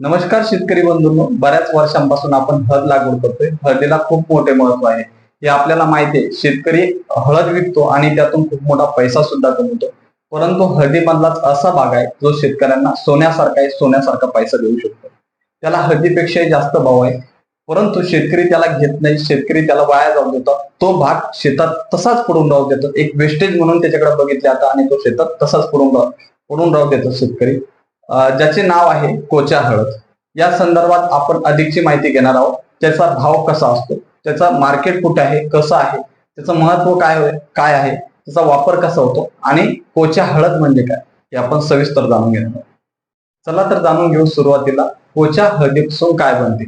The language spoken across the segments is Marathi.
नमस्कार शेतकरी बंधूंनो. बऱ्याच वर्षांपासून आपण हळद लागवड करतोय. हळदीला खूप मोठे महत्त्व आहे. हे आपल्याला माहिती आहे शेतकरी हळद विकतो आणि त्यातून खूप मोठा पैसा सुद्धा कमवतो. परंतु हळदीमधलाच असा भाग आहे जो शेतकऱ्यांना सोन्यासारखा आहे सोन्यासारखा पैसा देऊ शकतो. त्याला हळदीपेक्षाही जास्त भाव आहे. परंतु शेतकरी त्याला घेत नाही शेतकरी त्याला वाया जाऊ देतो. तो भाग शेतात तसाच पडून राहू देतो. एक वेस्टेज म्हणून त्याच्याकडे बघितले आता आणि तो शेतात तसाच पडून राह पडून राहू देतो शेतकरी. ज्याचे नाव आहे कोचा हळद. या संदर्भात आपण अधिकची माहिती घेणार आहोत. त्याचा भाव कसा असतो? त्याचा मार्केट कुठे आहे? कसं आहे? त्याचं महत्त्व काय काय आहे? त्याचा वापर कसा होतो? आणि कोचा हळद म्हणजे काय? हे आपण सविस्तर जाणून घेणार आहोत. चला तर जाणून घेऊ सुरुवातीला. कोचा हळदीपासून काय बनते?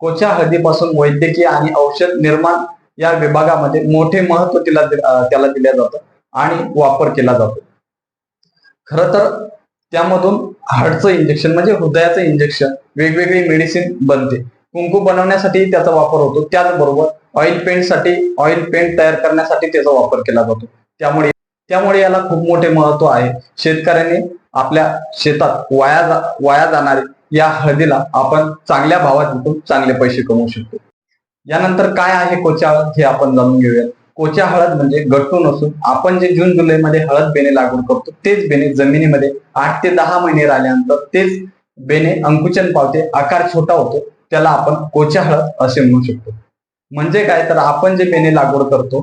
कोचा हळदीपासून वैद्यकीय आणि औषध निर्माण या विभागामध्ये मोठे महत्त्व तिला त्याला दिलं जातं आणि वापर केला जातो. खर तर त्यामधून हार्टचं इंजेक्शन म्हणजे हृदयाचं इंजेक्शन वेगवेगळी मेडिसिन बनते. कुंकू बनवण्यासाठी त्याचा वापर होतो. त्याचबरोबर ऑइल पेंटसाठी ऑइल पेंट तयार करण्यासाठी त्याचा वापर केला जातो. त्यामुळे त्यामुळे याला खूप मोठे महत्त्व आहे. शेतकऱ्यांनी आपल्या शेतात वाया जा, वाया जाणारे या हळदीला आपण चांगल्या भावात विकून चांगले पैसे कमवू शकतो. यानंतर काय आहे कोचा हे आपण जाणून घेऊया. कोचा हळद म्हणजे गट्टू नसून आपण जे जून जुलैमध्ये हळद बेने लागवड करतो तेच बेने जमिनीमध्ये आठ ते दहा महिने राहिल्यानंतर तेच बेने अंकुचन पावते आकार छोटा होतो त्याला आपण कोचा हळद असे म्हणू शकतो. म्हणजे काय? तर आपण जे बेने लागवड करतो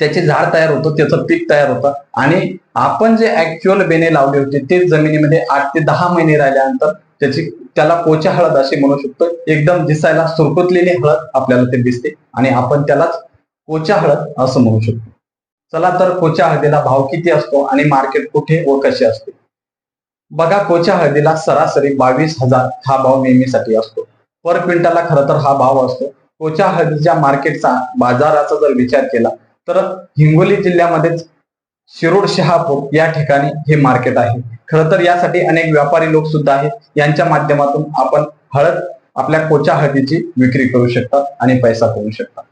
त्याचे झाड तयार होतं त्याचं पीक तयार होतं आणि आपण जे ऍक्च्युअल बेने लावले होते तेच जमिनीमध्ये आठ ते दहा महिने राहिल्यानंतर त्याची त्याला कोचा हळद असे म्हणू शकतो. एकदम दिसायला सुरकुतलेली हळद आपल्याला ते दिसते आणि आपण त्यालाच कोचा हळद असं म्हणू शकतो. चला तर कोच्या हळदीला भाव किती असतो आणि मार्केट कुठे व कसे असते? बघा कोच्या हळदीला सरासरी बावीस हजार हा भाव नेहमीसाठी असतो. पर क्विंटलला खरं तर हा भाव असतो. कोच्या हळदीच्या मार्केटचा बाजाराचा जर विचार केला तर हिंगोली जिल्ह्यामध्येच शिरोड शहापूर या ठिकाणी हे मार्केट आहे. खरं तर यासाठी अनेक व्यापारी लोक सुद्धा आहेत. यांच्या माध्यमातून आपण हळद आपल्या कोच्या हळदीची विक्री करू शकतात आणि पैसा करू शकतात